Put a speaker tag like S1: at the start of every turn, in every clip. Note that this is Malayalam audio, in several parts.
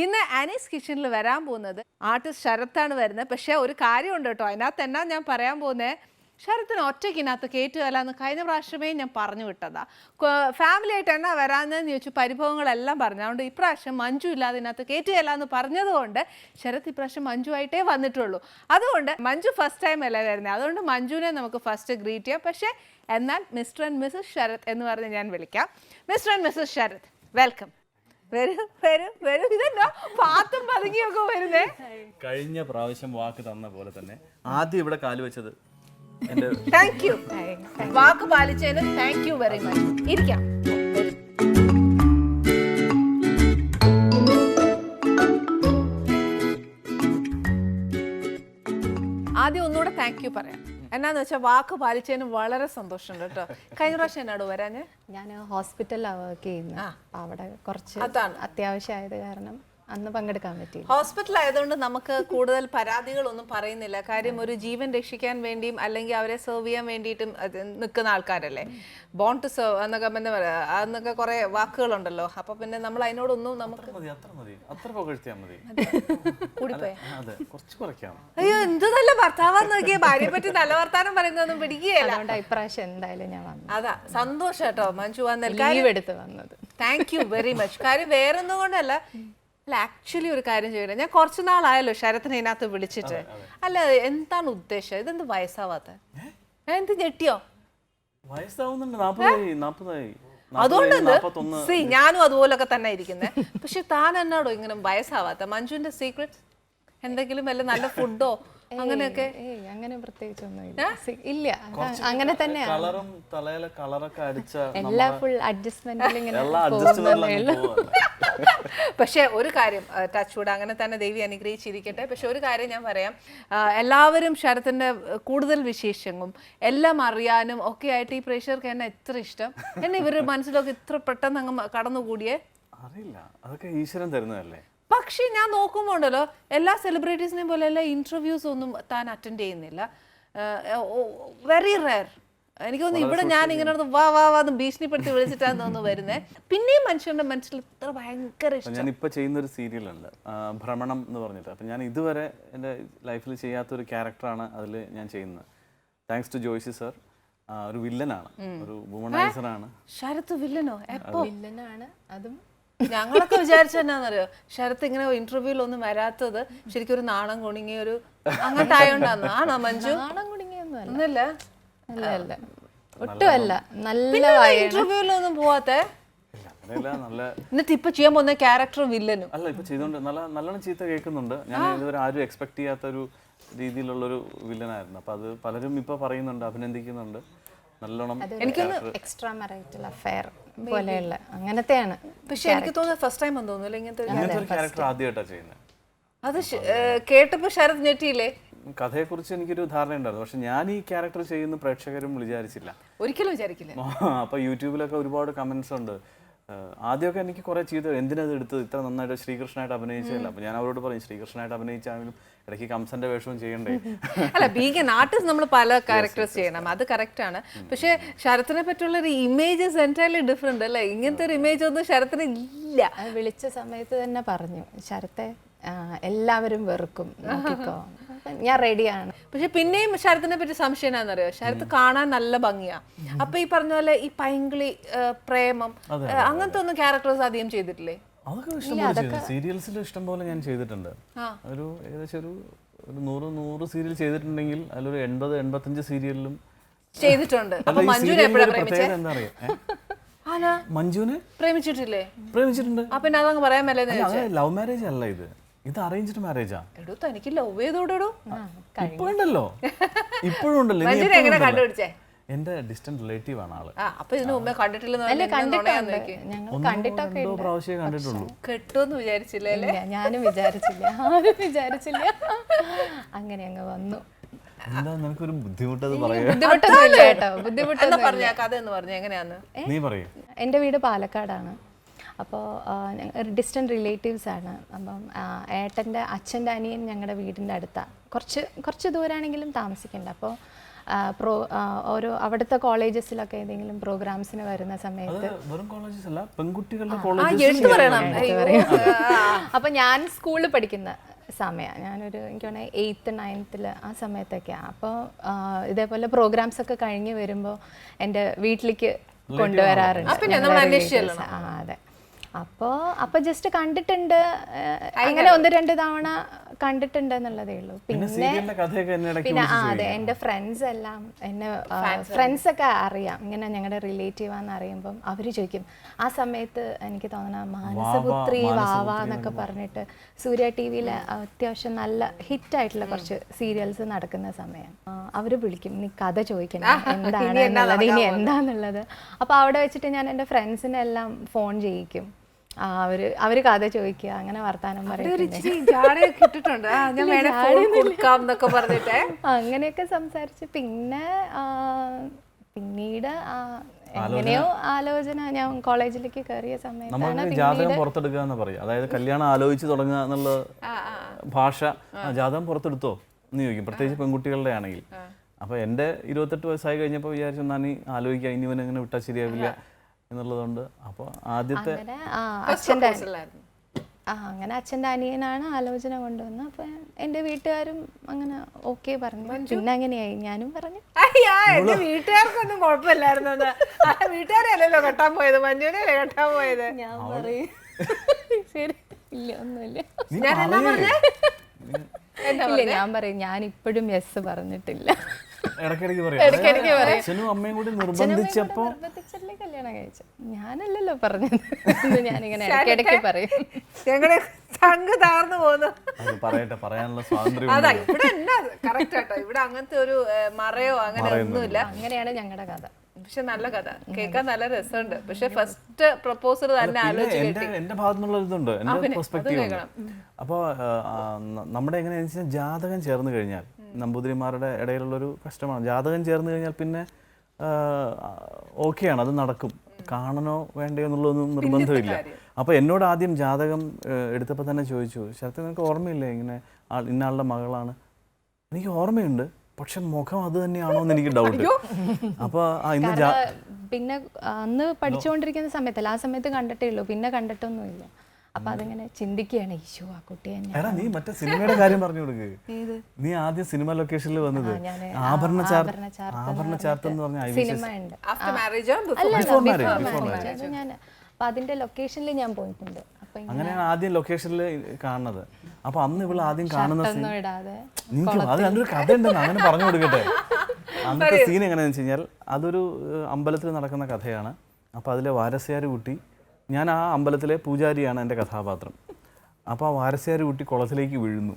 S1: ഇന്ന് അനീസ് കിച്ചണിൽ വരാൻ പോകുന്നത് ആർട്ടിസ്റ്റ് ശരത്താണ് വരുന്നത്. പക്ഷേ ഒരു കാര്യമുണ്ട് കേട്ടോ. അതിനകത്ത് എന്നാ ഞാൻ പറയാൻ പോകുന്നത് ശരത്തിന് ഒറ്റയ്ക്കിനകത്ത് കയറ്റുകയല്ല എന്ന് കഴിഞ്ഞ പ്രാവശ്യമേ ഞാൻ പറഞ്ഞു വിട്ടതാ. ഫാമിലി ആയിട്ട് എന്നാ വരാമെന്ന് ചോദിച്ചു. പരിഭവങ്ങളെല്ലാം പറഞ്ഞു. അതുകൊണ്ട് ഇപ്രാവശ്യം മഞ്ജു ഇല്ലാതെ ഇതിനകത്ത് കയറ്റുകയല്ല എന്ന് പറഞ്ഞതുകൊണ്ട് ശരത് ഇപ്രാവശ്യം മഞ്ജു ആയിട്ടേ വന്നിട്ടുള്ളൂ. അതുകൊണ്ട് മഞ്ജു ഫസ്റ്റ് ടൈം അല്ലേ വരുന്നത് അതുകൊണ്ട് മഞ്ജുവിനെ നമുക്ക് ഫസ്റ്റ് ഗ്രീറ്റ് ചെയ്യാം. പക്ഷേ എന്നാൽ മിസ്റ്റർ ആൻഡ് മിസ്സസ് ശരത് എന്ന് പറഞ്ഞ് ഞാൻ വിളിക്കാം. Mister and missus Sarath welcome വരൂ വരൂ വരൂ. ഇതെന്താ? പാത്തും പതുങ്ങിയൊക്കെ വരുന്നേ.
S2: കഴിഞ്ഞ പ്രാവശ്യം വാക്ക് തന്ന പോലെ തന്നെ ആദ്യം ഇവിടെ കാൽ വെച്ചത് എന്റെ
S1: താങ്ക് യു വാക്ക് പാലിച്ചതിന് താങ്ക് യു വെരി മച്ച് ഇരിക്കാം. ആദ്യം ഒന്നുകൂടെ താങ്ക് യു പറയാം. എന്നാന്ന് വെച്ചാൽ വാക്ക് പാലിച്ചതിന് വളരെ സന്തോഷമുണ്ട് കേട്ടോ. കഴിഞ്ഞ പ്രാവശ്യം എന്നോട് വരാഞ്ഞ്?
S3: ഞാൻ ഹോസ്പിറ്റലിലാണ് വർക്ക് ചെയ്യുന്നത് അവിടെ കുറച്ച്. അത്യാവശ്യമായത് കാരണം അന്ന് പങ്കെടുക്കാൻ പറ്റി
S1: ഹോസ്പിറ്റൽ ആയതുകൊണ്ട് നമുക്ക് കൂടുതൽ പരാതികളൊന്നും പറയുന്നില്ല. കാര്യം ഒരു ജീവൻ രക്ഷിക്കാൻ വേണ്ടിയും അല്ലെങ്കിൽ അവരെ സെർവ് ചെയ്യാൻ വേണ്ടിയിട്ടും നിൽക്കുന്ന ആൾക്കാരല്ലേ? ബോൺ ടു സെർവ് എന്നൊക്കെ പിന്നെ അന്നൊക്കെ കുറെ വാക്കുകളുണ്ടല്ലോ. അപ്പൊ പിന്നെ നമ്മൾ അതിനോടൊന്നും നമുക്ക്
S2: മതി അത്ര മതി. അത്ര പുകഴ്ത്തിയാ മതി.
S1: കൂടിപ്പോയ.
S2: അതെ കുറച്ച് കുറയ്ക്കാം.
S1: അയ്യോ എന്ത് നല്ല ഭർത്താവാന്ന് നോക്കിയേ. ഭാര്യയെ പറ്റി നല്ല വർത്താനം പറയുന്നതൊന്നും പിടിക്കുകയല്ല.
S3: ഇപ്രാവശ്യം എന്തായാലും ഞാൻ വന്നു.
S1: അതാ സന്തോഷം കേട്ടോ. മഞ്ജു വന്നൽ.
S3: ലീവ് എടുത്ത് വന്നത്.
S1: താങ്ക് യു വെരി മച്ച് കാര്യം വേറൊന്നും കൊണ്ടല്ല. അല്ല ആക്ച്വലി ഒരു കാര്യം ചെയ്യണം ഞാൻ കുറച്ച് നാളായല്ലോ ശരത്തിനെ ഇതിനകത്ത് വിളിച്ചിട്ട്. അല്ല എന്താണ് ഉദ്ദേശം? ഇതെന്ത് വയസ്സാവാത്ത? എന്ത് ഞെട്ടിയോ? അതുകൊണ്ട് സി ഞാനും അതുപോലൊക്കെ തന്നെ ഇരിക്കുന്നത് പക്ഷെ താൻ എന്നാടോ ഇങ്ങനെ വയസ്സാവാത്ത? മഞ്ജുവിന്റെ സീക്രട്ട് എന്തെങ്കിലും വല്ല നല്ല ഫുഡോ അങ്ങനെയൊക്കെ?
S3: അങ്ങനെ പ്രത്യേകിച്ചൊന്നും ഇല്ല. ഇല്ല അങ്ങനെ തന്നെയാണ്
S2: കളറും തലയിലെ കളറൊക്കെ അടിച്ച
S3: എല്ലാ ഫുൾ അഡ്ജസ്റ്റ്മെന്റിൽ ഇങ്ങനെ
S1: പക്ഷേ ഒരു കാര്യം ടച്ച് വുഡ് അങ്ങനെ തന്നെ ദേവി അനുഗ്രഹിച്ചിരിക്കട്ടെ. പക്ഷെ ഒരു കാര്യം ഞാൻ പറയാം. എല്ലാവരും ശരത്തിന്റെ കൂടുതൽ വിശേഷങ്ങളും എല്ലാം അറിയാനും ഒക്കെ ആയിട്ട് ഈ പ്രേക്ഷകർക്ക് എന്നെ എത്ര ഇഷ്ടം. എന്നെ ഇവരുടെ മനസ്സിലൊക്കെ ഇത്ര പെട്ടെന്ന് അങ്ങ് കടന്നുകൂടിയേ.
S2: അറിയില്ല. അതൊക്കെ ഈശ്വരൻ തരുന്നതല്ലേ?
S1: പക്ഷേ ഞാൻ നോക്കുമ്പോൾ ഉണ്ടല്ലോ എല്ലാ സെലിബ്രിറ്റീസിനെയും പോലെ എല്ലാ ഇന്റർവ്യൂസ് ഒന്നും താൻ അറ്റൻഡ് ചെയ്യുന്നില്ല. വെരി റയർ എനിക്ക് തോന്നുന്നു ഇവിടെ ഞാൻ ഇങ്ങനെ വാ വാ വാ എന്ന് ഭീഷണിപ്പെടുത്തി വിളിച്ചിട്ടാന്ന് തോന്നുന്നു വരുന്നത് പിന്നെയും മനുഷ്യന്റെ മനസ്സിൽ ഇത്ര ഭയങ്കര
S2: ഇഷ്ടം. ഞാൻ ഇപ്പൊ ചെയ്യുന്ന ഒരു സീരിയലുണ്ട് ഭ്രമണം എന്ന് പറഞ്ഞിട്ട്. അപ്പൊ ഞാൻ ഇതുവരെ എന്റെ ലൈഫിൽ ചെയ്യാത്ത ഒരു ക്യാരക്ടറാണ് അതിൽ ഞാൻ ചെയ്യുന്നത്. താങ്ക്സ് ടു ജോയ്സി സർ ഒരു വില്ലനാണ് ഒരു വുമണൈസർ ആണ്.
S1: ശരത് വില്ലനോ എപ്പോ?
S3: വില്ലനാണ് അതും
S1: ഞങ്ങളൊക്കെ വിചാരിച്ച എന്നാന്നറിയോ? ശരത്ത് ഇങ്ങനെ ഇന്റർവ്യൂവിൽ ഒന്നും വരാത്തത് ശരിക്കും ഒരു നാണം കുണുങ്ങിയ ഒരു അങ്ങനത്തെ ആയോണ്ടാന്ന്. ആണോ മഞ്ജു?
S3: നാണം കുണുങ്ങിയൊന്നുമല്ല അല്ല. അല്ല അല്ല ഒട്ടും അല്ല നല്ല വായ
S1: ഇന്റർവ്യൂവിലൊന്നും പോവാത്തെ?
S2: അങ്ങനെയല്ല നല്ല
S1: എന്നിട്ട് ഇപ്പൊ ചെയ്യാൻ പോകുന്ന ക്യാരക്ടർ വില്ലനും
S2: അല്ല ഇപ്പൊ ചെയ്തോണ്ട് നല്ല നല്ലോണം ചീത്ത കേൾക്കുന്നുണ്ട്. ഞാൻ ഇതുവരെ ആരും എക്സ്പെക്ട് ചെയ്യാത്ത ഒരു രീതിയിലുള്ളൊരു വില്ലനായിരുന്നു അപ്പൊ അത് പലരും ഇപ്പൊ പറയുന്നുണ്ട് അഭിനന്ദിക്കുന്നുണ്ട്. നല്ലോണം
S3: എനിക്കൊന്ന് എക്സ്ട്രാ മറൈറ്റൽ അഫയർ പോലെയുള്ള അങ്ങനത്തെയാണ്
S1: പക്ഷെ എനിക്ക് തോന്നുന്നത് ഫസ്റ്റ് ടൈം എന്ന് തോന്നുന്നില്ല ഇങ്ങനത്തെ
S2: ഇങ്ങനത്തെ ഒരു ക്യാരക്ടർ ആദ്യമായിട്ടാണ് ചെയ്യുന്നത്
S1: അത് കേട്ടപ്പോൾ ശരത് ഞെട്ടിയില്ലേ?
S2: കഥയെക്കുറിച്ച് എനിക്കൊരു ധാരണ ഉണ്ടായിരുന്നു. പക്ഷെ ഞാൻ ഈ ക്യാരക്ടർ ചെയ്യുന്ന പ്രേക്ഷകരും വിചാരിച്ചില്ല.
S1: ഒരിക്കലും വിചാരിക്കില്ല.
S2: അപ്പൊ യൂട്യൂബിലൊക്കെ ഒരുപാട് കമന്റ്സ് ഉണ്ട്. ആദ്യമൊക്കെ എനിക്ക് കുറെ ചെയ്ത് എന്തിനത് എടുത്തത്? ഇത്ര നന്നായിട്ട് ശ്രീകൃഷ്ണനായിട്ട് അഭിനയിച്ചതല്ല. അപ്പൊ ഞാൻ അവരോട് പറയും ശ്രീകൃഷ്ണനായിട്ട് അഭിനയിച്ചാലും ഇടയ്ക്ക് കംസന്റെ വേഷവും ചെയ്യണ്ടേ?
S1: അല്ല ബീങ് എൻ ആർട്ടിസ്റ്റ് നമ്മൾ പല ക്യാരക്ടേഴ്സ് ചെയ്യണം. അത് കറക്റ്റ് ആണ്. പക്ഷെ ശരത്തിനെ പറ്റിയുള്ള ഒരു ഇമേജസ് എന്റയർലി ഡിഫറെന്റ് അല്ലേ? ഇങ്ങനത്തെ ഒരു ഇമേജ് ഒന്നും ശരത്തിന് ഇല്ല.
S3: വിളിച്ച സമയത്ത് തന്നെ പറഞ്ഞു ശരത്തെ എല്ലാവരും വെറുക്കും. നോക്കിക്കോ. ഞാൻ റെഡിയാണ്.
S1: പക്ഷെ പിന്നെയും ശരത്തിനെ പറ്റി സംശയം എന്നാന്നറിയോ ശരത്ത് കാണാൻ നല്ല ഭംഗിയാ. അപ്പൊ ഈ പറഞ്ഞ പോലെ ഈ പൈങ്കിളി പ്രേമം അങ്ങനത്തെ ഒന്നും ക്യാരക്ടേഴ്സ് അധികം ചെയ്തിട്ടില്ലേ?
S2: അതൊക്കെ ഇഷ്ടംപോലെ പോലെ സീരിയൽസിൽ ഇഷ്ടംപോലെ ഞാൻ ചെയ്തിട്ടുണ്ട്. ഒരു ഏകദേശം ഒരു ഒരു നൂറ് നൂറ് സീരിയൽ ചെയ്തിട്ടുണ്ടെങ്കിൽ അതിലൊരു എൺപത് എൺപത്തഞ്ച് സീരിയലിലും
S1: ചെയ്തിട്ടുണ്ട്. മഞ്ജുവിനെ
S2: പ്രത്യേകത എന്താ അറിയോ?
S1: പ്രേമിച്ചിട്ടില്ലേ?
S2: പ്രേമിച്ചിട്ടുണ്ട്.
S1: അപ്പൊ അതങ്ങ് പറയാൻ മേലെന്ന്
S2: ലവ് മാരേജ് അല്ല ഇത്. ഇത് അറേഞ്ച്ഡ് മാരേജാ
S1: എടോ തനിക്ക് ലവ് ചെയ്തോടോ
S2: ഇപ്പോഴുണ്ടല്ലോ ഇപ്പോഴും ഉണ്ടല്ലോ ഇനി
S1: എങ്ങനെ. കണ്ടുപിടിച്ചേ?
S2: എന്റെ ഡിസ്റ്റന്റ് റിലേറ്റീവ് ആണ് ആൾ.
S1: ആ അപ്പൊ ഇതിനു മുമ്പേ കണ്ടിട്ടില്ലെന്ന്
S2: പ്രാവശ്യമേ കണ്ടിട്ടുള്ളൂ.
S1: കെട്ടുമെന്ന് വിചാരിച്ചില്ലേ
S3: ഇല്ല ഞാനും വിചാരിച്ചില്ല. ആരും വിചാരിച്ചില്ല. അങ്ങനെ അങ്ങ് വന്നു.
S2: എന്താ നിനക്കൊരു ബുദ്ധിമുട്ടത് പറയാ
S3: ബുദ്ധിമുട്ടൊന്നുമില്ല കേട്ടോ.
S1: ബുദ്ധിമുട്ടെന്ന്
S3: ബുദ്ധിമുട്ടൊന്നും
S1: പറഞ്ഞ കഥ എന്ന് പറഞ്ഞു എങ്ങനെയാന്ന്?
S2: നീ പറയൂ.
S3: എന്റെ വീട് പാലക്കാടാണ്. അപ്പോൾ ഡിസ്റ്റന്റ് റിലേറ്റീവ്സ് ആണ്. അപ്പം ഏട്ടന്റെ അച്ഛന്റെ അനിയൻ ഞങ്ങളുടെ വീടിന്റെ അടുത്താണ് കുറച്ച് കുറച്ച് ദൂരാണെങ്കിലും താമസിക്കേണ്ട. അപ്പോൾ പ്രോ ഓരോ അവിടുത്തെ കോളേജസിലൊക്കെ ഏതെങ്കിലും പ്രോഗ്രാംസിന് വരുന്ന സമയത്ത് അപ്പം ഞാൻ സ്കൂളിൽ പഠിക്കുന്ന സമയമാണ് ഞാനൊരു എനിക്ക് തോന്നുന്നത് എയ്ത്ത് നയൻത്തിൽ ആ സമയത്തൊക്കെയാണ് അപ്പോൾ ഇതേപോലെ പ്രോഗ്രാംസ് ഒക്കെ കഴിഞ്ഞ് വരുമ്പോൾ എന്റെ വീട്ടിലേക്ക് കൊണ്ടുവരാറുണ്ട്
S1: പിന്നെ നമ്മൾ
S3: അപ്പോൾ അപ്പോൾ ജസ്റ്റ് കണ്ടിട്ടുണ്ട്. അങ്ങനെ ഒന്ന് രണ്ട് തവണ കണ്ടിട്ടുണ്ട് എന്നുള്ളതേ ഉള്ളൂ
S2: പിന്നെ
S3: പിന്നെ
S2: കഥയൊക്കെ എന്നെ
S3: പിന്നെ ആ അതെ എന്റെ ഫ്രണ്ട്സ് എല്ലാം എന്നെ ഫ്രണ്ട്സ് ഒക്കെ അറിയാം. ഇങ്ങനെ ഞങ്ങളുടെ റിലേറ്റീവ് ആണെന്ന് അറിയുമ്പം അവർ ചോദിക്കും ആ സമയത്ത് എനിക്ക് തോന്നണ മാനസപുത്രി വാവ എന്നൊക്കെ പറഞ്ഞിട്ട് സൂര്യ ടി വിയിൽ അത്യാവശ്യം നല്ല ഹിറ്റ് ആയിട്ടുള്ള കുറച്ച് സീരിയൽസ് നടക്കുന്ന സമയം. അവർ വിളിക്കും നീ കഥ ചോദിക്കണം എന്താണ് ഇനി എന്താന്നുള്ളത്? അപ്പോൾ അവിടെ വെച്ചിട്ട് ഞാൻ എന്റെ ഫ്രണ്ട്സിനെല്ലാം ഫോൺ ചെയ്യിക്കും. അവർ അവർ കഥ ചോദിക്കുക അങ്ങനെ വർത്താനം
S1: പറഞ്ഞിട്ടേ.
S3: അങ്ങനെയൊക്കെ സംസാരിച്ച് പിന്നെ പിന്നീട് എങ്ങനെയോ ആലോചന ഞാൻ കോളേജിലേക്ക് കയറിയ സമയത്താണ്
S2: നമ്മൾ ജാതകം പുറത്തെടുക്കുക എന്ന് പറയും. അതായത് കല്യാണം ആലോചിച്ച് തുടങ്ങുക എന്നുള്ള ഭാഷ ആ, ജാതകം പുറത്തെടുത്തോ എന്ന് ചോദിക്കും. പ്രത്യേകിച്ച് പെൺകുട്ടികളുടെ ആണെങ്കിൽ. അപ്പൊ എന്റെ ഇരുപത്തെട്ട് വയസ്സായി കഴിഞ്ഞപ്പോൾ വിചാരിച്ചു നാനി നീ ആലോചിക്കുക ഇനി ഇവനെ ഇങ്ങനെ വിട്ടാൽ ശരിയാവില്ല. എന്നുള്ളതുകൊണ്ട് അപ്പോൾ ആദ്യത്തെ
S3: അച്ഛന്റെ ആ അങ്ങനെ അച്ഛന്റെ അനിയനാണ് ആലോചന കൊണ്ടുവന്നത്. അപ്പൊ എന്റെ വീട്ടുകാരും അങ്ങനെ ഓക്കെ പറഞ്ഞു. പിന്നെ അങ്ങനെയായി. ഞാനും പറഞ്ഞു.
S1: അയ്യാ എന്റെ വീട്ടുകാർക്കൊന്നും കുഴപ്പമില്ലായിരുന്നു വീട്ടുകാരല്ലോ കെട്ടാൻ പോയത്. മഞ്ജുവിനെ കെട്ടാൻ പോയത്?
S3: ഞാൻ പറയും. ശരി. ഇല്ല ഒന്നുമില്ല.
S1: ഞാൻ എന്നാ
S2: പറയ്.
S3: ഇല്ല ഞാൻ പറയും. ഞാൻ ഇപ്പോഴും യെസ് പറഞ്ഞിട്ടില്ല.
S2: ഇടയ്ക്കിടയ്ക്ക് പറയാം.
S3: പറയും.
S2: അച്ഛനും അമ്മയും കൂടി നിർബന്ധിച്ചപ്പോ
S3: നിർബന്ധിച്ചല്ലേ കല്യാണം കഴിച്ചു. ഞാനല്ലല്ലോ പറഞ്ഞത്. ഞാനിങ്ങനെ ഇടയ്ക്കിടയ്ക്ക് പറയും.
S1: ഞങ്ങൾ ചങ്ക് താർന്നു പോകുന്നു.
S2: അത് പറയട്ടെ പറയാനുള്ള സ്വാതന്ത്ര്യം
S1: അതാ
S2: ഉണ്ട്.
S1: ഇവിടെ എന്നാ കറക്റ്റ് ആട്ടോ. ഇവിടെ അങ്ങനത്തെ ഒരു മറയോ അങ്ങനെ ഒന്നുമില്ല.
S3: അങ്ങനെയാണ് ഞങ്ങളുടെ കഥ.
S1: പക്ഷെ നല്ല കഥ. കേൾക്കാൻ നല്ല രസമുണ്ട്. പക്ഷെ ഫസ്റ്റ് പ്രപ്പോസൽ തന്നെ
S2: പിന്നെ
S1: ആലോചിച്ച്
S2: എന്റെ എന്റെ ഭാഗത്തുനിന്നുള്ള ഇതുണ്ട്. എന്റെ പെർസ്പെക്റ്റീവ് ഉണ്ട്. അപ്പോൾ നമ്മുടെ എങ്ങനെയാണെന്ന് വെച്ചാൽ ജാതകം ചേർന്ന് കഴിഞ്ഞാൽ നമ്പൂതിരിമാരുടെ ഇടയിലുള്ള ഒരു കഷ്ടമാണ്. ജാതകം ചേർന്ന് കഴിഞ്ഞാൽ പിന്നെ ഓക്കെയാണ് അത് നടക്കും. കാണണോ വേണ്ടയോ എന്നുള്ളതൊന്നും നിർബന്ധമില്ല. അപ്പോൾ എന്നോട് ആദ്യം ജാതകം എടുത്തപ്പോൾ തന്നെ ചോദിച്ചു. ശരത്ത് നിനക്ക് ഓർമ്മയില്ലേ ഇങ്ങനെ ആൾ ഇന്ന ആളുടെ മകളാണ്? എനിക്ക് ഓർമ്മയുണ്ട് പക്ഷെ മുഖം അത് തന്നെയാണോ എന്ന് എനിക്ക് ഡൗട്ട് അപ്പോൾ ഇന്ന്
S3: പിന്നെ അന്ന് പഠിച്ചുകൊണ്ടിരിക്കുന്ന സമയത്തല്ല ആ സമയത്ത് കണ്ടിട്ടേ ഉള്ളൂ. പിന്നെ കണ്ടിട്ടൊന്നുമില്ല. അപ്പൊ അതിങ്ങനെ ചിന്തിക്കുകയാണ് ഈശോ ആ കുട്ടി തന്നെ.
S2: എടാ നീ മറ്റേ സിനിമയുടെ കാര്യം പറഞ്ഞു കൊടുക്ക്. നീ ആദ്യം സിനിമ ലൊക്കേഷനിൽ വന്നത് ആഭരണ
S3: ആഭരണ ചാർത്ത്
S2: എന്ന് പറഞ്ഞ
S3: സിനിമ ഉണ്ട്. ഞാൻ അപ്പൊ അതിന്റെ ലൊക്കേഷനിൽ ഞാൻ പോയിട്ടുണ്ട്. അപ്പൊ
S2: അങ്ങനെയാണ് ആദ്യം ലൊക്കേഷനിൽ കാണുന്നത്. അപ്പൊ അന്ന് ഇവിടെ ആദ്യം കാണുന്ന സീൻ
S3: ഒന്നും ഇടാതെ
S2: നിനക്ക് അത് രണ്ടൊരു കഥ ഉണ്ടെന്ന് അങ്ങനെ പറഞ്ഞു കൊടുക്കട്ടെ. അന്നത്തെ സീൻ എങ്ങനെയാണെന്ന് വെച്ച് കഴിഞ്ഞാൽ അതൊരു അമ്പലത്തിൽ നടക്കുന്ന കഥയാണ്. അപ്പോൾ അതിലെ വാരസ്യാർ കുട്ടി ഞാൻ ആ അമ്പലത്തിലെ പൂജാരിയാണ് എന്റെ കഥാപാത്രം. അപ്പോൾ ആ വാരസ്യാർ കുട്ടി കുളത്തിലേക്ക് വീഴുന്നു.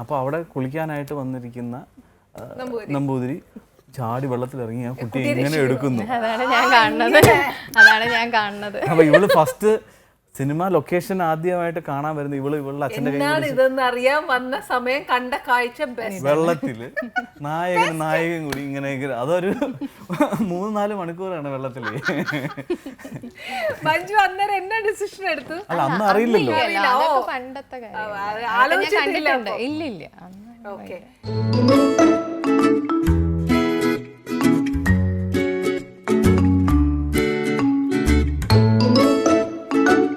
S2: അപ്പോൾ അവിടെ കുളിക്കാനായിട്ട് വന്നിരിക്കുന്ന നമ്പൂതിരി. ചാടി വെള്ളത്തിൽ ഇറങ്ങി ആ കുട്ടി ഇങ്ങനെ എടുക്കുന്നു.
S3: അതാണ് ഞാൻ കാണുന്നത്. അതാണ് ഞാൻ കാണുന്നത്.
S2: അപ്പോൾ ഇവൾ ഫസ്റ്റ് സിനിമ ലൊക്കേഷൻ ആദ്യമായിട്ട് കാണാൻ വരുന്ന ഇവൾ ഇവളുടെ അച്ഛന്റെ
S1: എന്നാണ് ഇതെന്ന് അറിയാൻ വന്ന സമയം കണ്ട കാഴ്ച
S2: വെള്ളത്തിൽ നായകൻ നായകൻ കൂടി ഇങ്ങനെ അതൊരു മൂന്ന് നാല് മണിക്കൂറാണ് വെള്ളത്തിൽ.
S1: മഞ്ജു അന്നേരം എന്നാ ഡിസിഷൻ എടുത്തു?
S2: അല്ല അന്ന് അറിയില്ലല്ലോ.
S3: പണ്ടത്തെ കാര്യം.
S1: ആ,
S3: അതൊക്കെ ഞാൻ
S1: ആലോചിച്ചിട്ടില്ല
S3: കണ്ടിട്ടുണ്ട്. ഇല്ല ഇല്ല അന്ന്
S1: ഓക്കെ